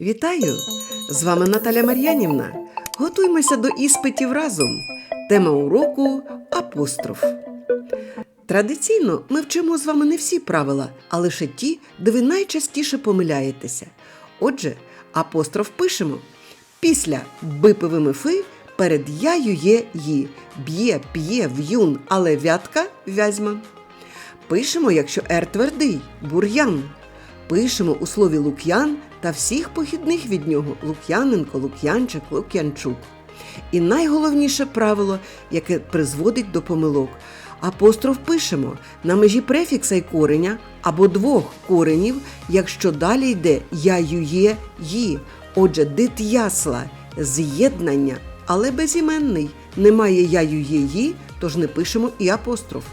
Вітаю! З вами Наталя Мар'янівна. Готуймося до іспитів разом. Тема уроку апостроф. Традиційно ми вчимо з вами не всі правила, а лише ті, де ви найчастіше помиляєтеся. Отже, апостроф пишемо. Після бипивими фи перед яю є ї, б'є, п'є, в'юн, але вятка вязьма. Пишемо, якщо «р» твердий бур'ян. Пишемо у слові лук'ян та всіх похідних від нього лук'яненко, лук'янчик, лук'янчук. І найголовніше правило, яке призводить до помилок. Апостроф пишемо на межі префікса й кореня або двох коренів, якщо далі йде я, ю, є, ї. Отже, дит ясла, з'єднання, але безіменний. Немає я, ю, є, ї, тож не пишемо і апостроф.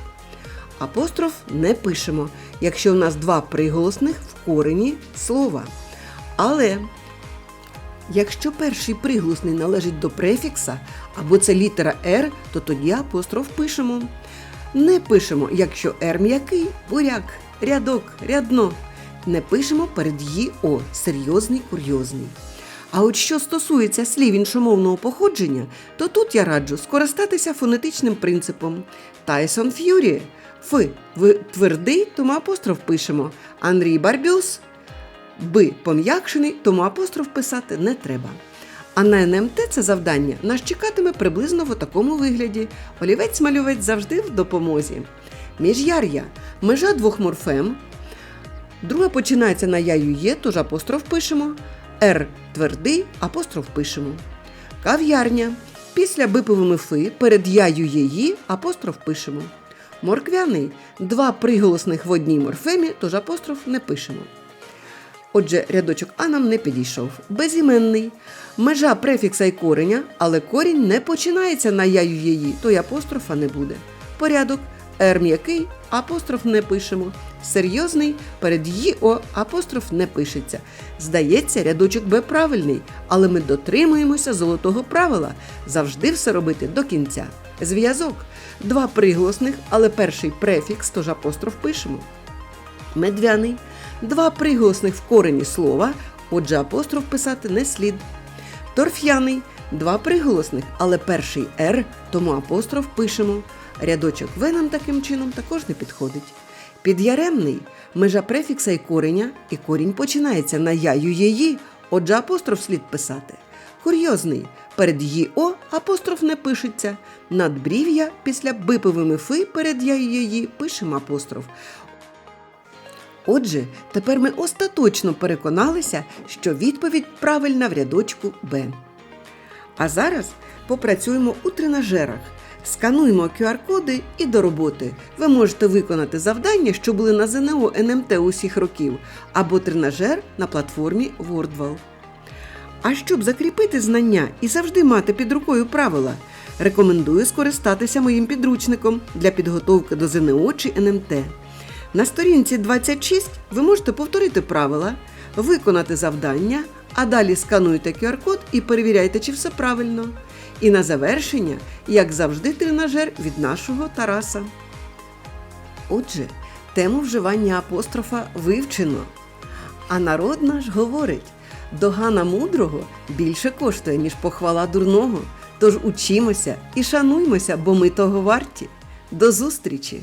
Апостроф не пишемо, якщо у нас два приголосних в корені слова. Але якщо перший приголосний належить до префікса або це літера «р», то тоді апостроф пишемо. Не пишемо, якщо «р» м'який, буряк, рядок, рядно. Не пишемо перед «ї» «о» серйозний, курйозний. А от що стосується слів іншомовного походження, то тут я раджу скористатися фонетичним принципом. Тайсон Ф'юрі. Ф. Твердий, тому апостроф пишемо. Андрій Барбюс. Б. Пом'якшений, тому апостроф писати не треба. А на НМТ це завдання нас чекатиме приблизно в такому вигляді. Олівець-малювець завжди в допомозі. Міжяр'я межа двох морфем. Друга починається на яю є, тож апостроф пишемо. Р твердий, апостроф пишемо. Кав'ярня. Після биповими фи перед яю єї апостроф пишемо. Морквяний два приголосних в одній морфемі, тож апостроф не пишемо. Отже, рядочок А нам не підійшов. Безіменний. Межа префікса й кореня, але корінь не починається на яю її, то й апострофа не буде. Порядок. Р м'який, апостроф не пишемо. Серйозний перед «ї» о апостроф не пишеться. Здається, рядочок Б правильний, але ми дотримуємося золотого правила завжди все робити до кінця. Зв'язок. Два приголосних, але перший префікс, тож апостроф пишемо. Медвяний. Два приголосних в корені слова, отже, апостроф писати не слід. Торф'яний. Два приголосних, але перший «р», тому апостроф пишемо. Рядочок В нам таким чином також не підходить. Підяремний межа префікса і кореня, і корінь починається на яю єї, отже, апостроф слід писати. Курйозний перед «ї» о апостроф не пишеться. Надбрів'я після биповими фи перед яю єї пишемо апостроф. Отже, тепер ми остаточно переконалися, що відповідь правильна в рядочку Б. А зараз попрацюємо у тренажерах. Скануємо QR-коди і до роботи. Ви можете виконати завдання, що були на ЗНО НМТ усіх років, або тренажер на платформі WordWall. А щоб закріпити знання і завжди мати під рукою правила, рекомендую скористатися моїм підручником для підготовки до ЗНО чи НМТ. На сторінці 26 ви можете повторити правила, виконати завдання, а далі скануйте QR-код і перевіряйте, чи все правильно. І на завершення, як завжди, тренажер від нашого Тараса. Отже, тему вживання апострофа вивчено. А народ наш говорить: догана мудрого більше коштує, ніж похвала дурного. Тож учімося і шануймося, бо ми того варті. До зустрічі!